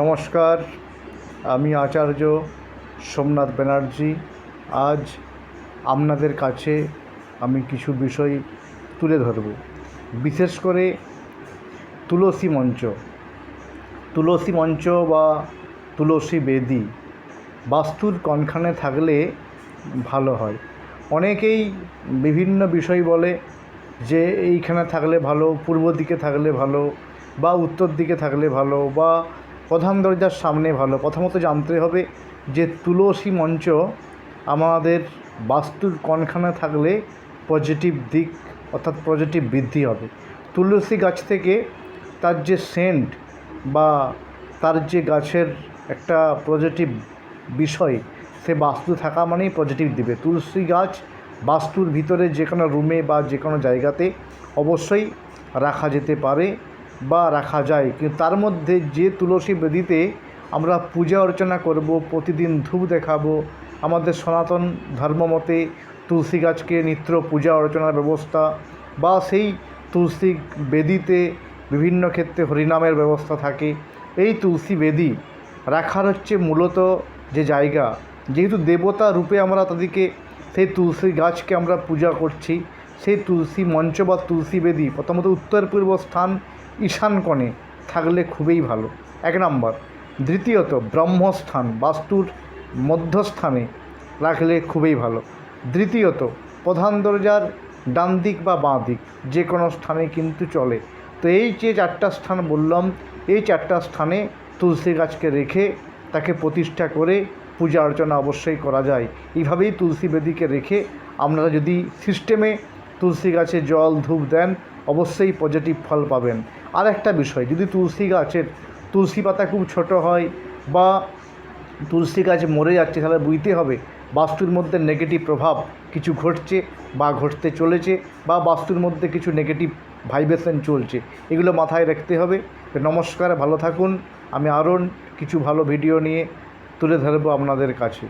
নমস্কার, আমি আচার্য সোমনাথ ব্যানার্জি। আজ আপনাদের কাছে আমি কিছু বিষয় তুলে ধরব। বিশেষ করে তুলসী মঞ্চ। তুলসী মঞ্চ বা তুলসী বেদি বাস্তুর কনখানে থাকলে ভালো হয়। অনেকেই বিভিন্ন বিষয় বলে যে এইখানে থাকলে ভালো, পূর্ব দিকে থাকলে ভালো বা উত্তর দিকে থাকলে ভালো বা প্রধান দরজার সামনে ভালো। প্রথমত জানতে হবে যে তুলসী মঞ্চ আমাদের বাস্তুর কনখানে থাকলে পজিটিভ দিক অর্থাৎ পজিটিভ বৃদ্ধি হবে। তুলসী গাছ থেকে তার যে সেন্ট বা তার যে গাছের একটা পজিটিভ বিষয়, সে বাস্তু থাকা মানেই পজিটিভ দিবে। তুলসী গাছ বাস্তুর ভিতরে যে কোনো রুমে বা যে কোনো জায়গাতে অবশ্যই রাখা যেতে পারে। বা রাখা যায়। কিন্তু তার মধ্যে যে তুলসী বেদিতে আমরা পূজা অর্চনা করব, প্রতিদিন ধূপ দেখাবো, আমাদের সনাতন ধর্মমতে তুলসী গাছকে নিত্য পূজা অর্চনার ব্যবস্থা বা সেই তুলসী বেদিতে বিভিন্ন ক্ষেত্রে হরিনামের ব্যবস্থা থাকে। এই তুলসী বেদি রাখার হচ্ছে মূলত যে জায়গা। যেহেতু দেবতা রূপে আমরা তাদেরকে সেই তুলসী গাছকে আমরা পূজা করছি, সেই তুলসী মঞ্চ বা তুলসী বেদি, প্রথমত উত্তর পূর্ব স্থান ঈশান কোণে থাকলে খুবই ভালো। এক নম্বর, দ্বিতীয়ত, ব্রহ্মস্থান, বাস্তুর মধ্যস্থানে রাখলে খুবই ভালো। দ্বিতীয়ত, প্রধান দরজার ডান দিক বা বাঁ দিক যে কোনো স্থানে কিন্তু চলে। তো এই যে চারটা স্থান বললাম, এই চারটা স্থানে তুলসী গাছকে রেখে তাকে প্রতিষ্ঠা করে পূজা অর্চনা অবশ্যই করা যায়। এইভাবেই তুলসী বেদিকে রেখে আপনারা যদি সিস্টেমে তুলসী গাছে জল, ধূপ দেন অবশ্যই পজিটিভ ফল পাবেন। আর একটা বিষয়, যদি তুলসী গাছের, তুলসী পাতা খুব ছোট হয় বা তুলসী গাছ মরে যাচ্ছে, তাহলে বুঝতে হবে বাস্তুর মধ্যে নেগেটিভ প্রভাব কিছু ঘটছে বা ঘটতে চলেছে বা বাস্তুর মধ্যে কিছু নেগেটিভ ভাইব্রেশন চলছে। এগুলো মাথায় রাখতে হবে। নমস্কার, ভালো থাকুন। আমি আরও কিছু ভালো ভিডিও নিয়ে তুলে ধরবো আপনাদের কাছে।